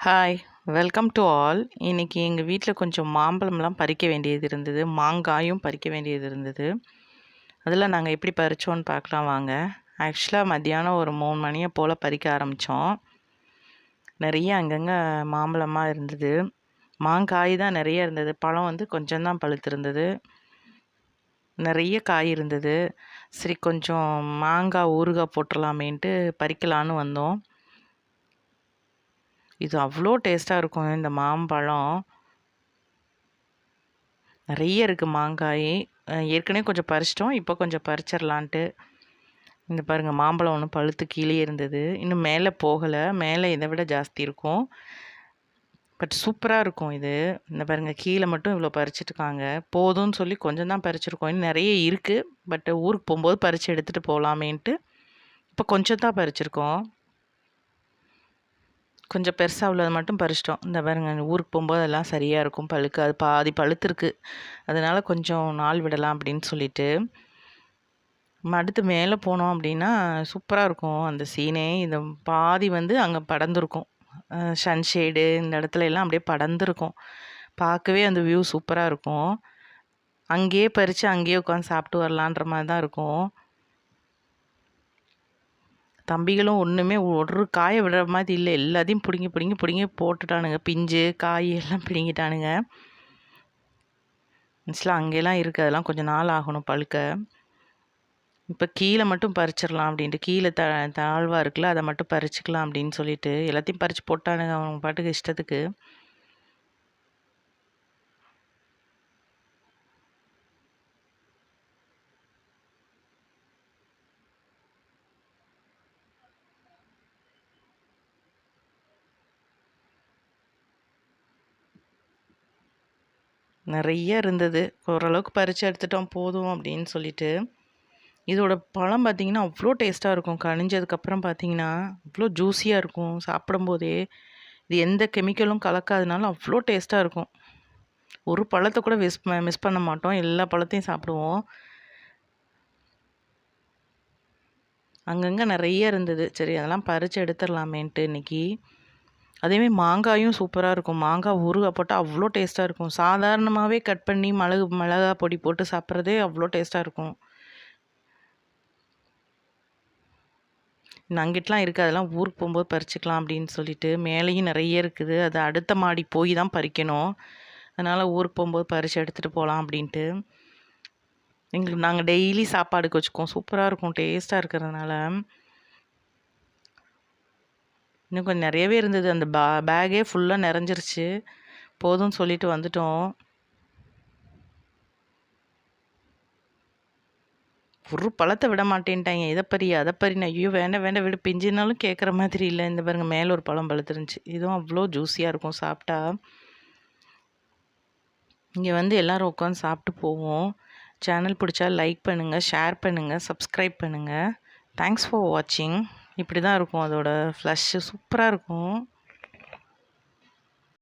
Hi welcome to all இன்றைக்கி எங்கள் வீட்டில் கொஞ்சம் மாம்பழம்லாம் பறிக்க வேண்டியது இருந்தது. மாங்காயும் பறிக்க வேண்டியது இருந்தது. அதில் நாங்கள் எப்படி பறித்தோன்னு பார்க்கலாம் வாங்க. ஆக்சுவலாக மத்தியானம் ஒரு மூணு மணியை போல் பறிக்க ஆரம்பித்தோம் நிறைய அங்கங்கே மாம்பழமாக இருந்தது. மாங்காய் தான் நிறைய இருந்தது. பழம் வந்து கொஞ்சம் தான் பழுத்திருந்தது. நிறைய காய் இருந்தது. சரி கொஞ்சம் மாங்காய் ஊறுகாய் போட்டுடலாமேன்ட்டு பறிக்கலான்னு வந்தோம். இது அவ்வளோ டேஸ்ட்டாக இருக்கும். இந்த மாம்பழம். நிறைய இருக்குது மாங்காய். ஏற்கனவே கொஞ்சம் பறிச்சிட்டோம். இப்போ கொஞ்சம் பறிச்சிடலான்ட்டு இந்த பாருங்கள் மாம்பழம் ஒன்று பழுத்து கீழே இருந்தது. இன்னும் மேலே போகலை. மேலே இதை விட ஜாஸ்தி இருக்கும். பட் சூப்பராக இருக்கும் இது. இந்த பாருங்கள் கீழே மட்டும் இவ்வளோ பறிச்சிட்ருக்காங்க போதும்னு சொல்லி கொஞ்சம் தான் பறிச்சிருக்கோம். இன்னும் நிறைய இருக்குது பட் ஊருக்கு போகும்போது பறித்து எடுத்துகிட்டு போகலாமேன்ட்டு இப்போ கொஞ்சம் தான் பறிச்சிருக்கோம். கொஞ்சம் பெருசாக உள்ளது மட்டும் பறிச்சிட்டோம். இந்த பாருங்க ஊருக்கு போகும்போது எல்லாம் சரியாக இருக்கும். பழுக்கு அது பாதி பழுத்துருக்கு. அதனால் கொஞ்சம் நாள் விடலாம் அப்படின்னு சொல்லிட்டு. அடுத்து மேலே போனோம் அப்படின்னா சூப்பராக இருக்கும். அந்த சீனே இந்த பாதி வந்து அங்கே படர்ந்துருக்கும். சன்ஷேடு இந்த இடத்துல எல்லாம் அப்படியே படர்ந்துருக்கும். பார்க்கவே அந்த வியூ சூப்பராக இருக்கும். அங்கேயே பறித்து அங்கேயே உட்காந்து சாப்பிட்டு வரலான்ற மாதிரி தான் இருக்கும். தம்பிகளும் ஒன்றுமே ஒரு காயை விடுற மாதிரி இல்லை. எல்லாத்தையும் பிடுங்கி பிடுங்கி பிடுங்கி போட்டுட்டானுங்க. பிஞ்சு காய் எல்லாம் பிடுங்கிட்டானுங்க. ஆக்சுவலாக அங்கெல்லாம் இருக்குது அதெல்லாம் கொஞ்சம் நாள் ஆகணும் பழுக்க. இப்போ கீழே மட்டும் பறிச்சிடலாம் அப்படின்ட்டு. கீழே த தாழ்வாக இருக்குல்ல அதை மட்டும் பறிச்சுக்கலாம் அப்படின்னு சொல்லிட்டு எல்லாத்தையும் பறித்து போட்டானுங்க அவங்க பாட்டுக்கு இஷ்டத்துக்கு. நிறைய இருந்தது. ஓரளவுக்கு பறித்து எடுத்துட்டோம் போதும் அப்படின்னு சொல்லிட்டு. இதோட பழம் பார்த்தீங்கன்னா அவ்வளோ டேஸ்ட்டாக இருக்கும். கனிஞ்சதுக்கப்புறம் பார்த்தீங்கன்னா அவ்வளோ ஜூஸியாக இருக்கும். சாப்பிடும்போதே இது எந்த கெமிக்கலும் கலக்காதனால அவ்வளோ டேஸ்ட்டாக இருக்கும். ஒரு பழத்தை கூட மிஸ் மிஸ் பண்ண மாட்டோம். எல்லா பழத்தையும் சாப்பிடுவோம். அங்கங்கே நிறைய இருந்தது. சரி அதெல்லாம் பறித்து எடுத்துடலாமேன்ட்டு இன்னைக்கு. அதேமாதிரி மாங்காயும் சூப்பராக இருக்கும். மாங்காய் ஊறுகாய் போட்டால் அவ்வளோ டேஸ்ட்டாக இருக்கும். சாதாரணமாகவே கட் பண்ணி மிளகு மிளகா பொடி போட்டு சாப்பிட்றதே அவ்வளோ டேஸ்ட்டாக இருக்கும். நங்கிட்டலாம் இருக்குது அதெல்லாம் ஊருக்கு போகும்போது பறிச்சுக்கலாம் அப்படின்னு சொல்லிட்டு மேலேயும் நிறைய இருக்குது. அது அடுத்த மாடி போய் தான் பறிக்கணும். அதனால் ஊருக்கு போகும்போது பறித்து எடுத்துகிட்டு போகலாம் அப்படின்ட்டு. எங்களுக்கு நாங்கள் டெய்லி சாப்பாடுக்கு வச்சுக்கோம் சூப்பராக இருக்கும். டேஸ்ட்டாக இருக்கிறதுனால. இன்னும் கொஞ்சம் நிறையவே இருந்தது. அந்த பா பேகே ஃபுல்லாக நிறைஞ்சிருச்சு. போதும்னு சொல்லிட்டு வந்துட்டோம். ஒரு பழத்தை விட மாட்டேன்ட்டாங்க. இதை பறி அதை பறினா ஐயோ வேண்டாம் வேண்டாம் விட பிஞ்சினாலும் கேட்குற மாதிரி இல்லை. இந்த பாருங்க மேலே ஒரு பழம் பழுத்துருந்துச்சு. இதுவும் அவ்வளோ ஜூஸியாக இருக்கும் சாப்பிட்டா. இங்கே வந்து எல்லோரும் உட்காந்து சாப்பிட்டு போவோம். சேனல் பிடிச்சா லைக் பண்ணுங்கள் ஷேர் பண்ணுங்கள் சப்ஸ்கிரைப் பண்ணுங்கள் தேங்க்ஸ் ஃபார் வாட்சிங் இப்படி தான் இருக்கும் அதோட ஃப்ளஷ்ஷு சூப்பராக இருக்கும்.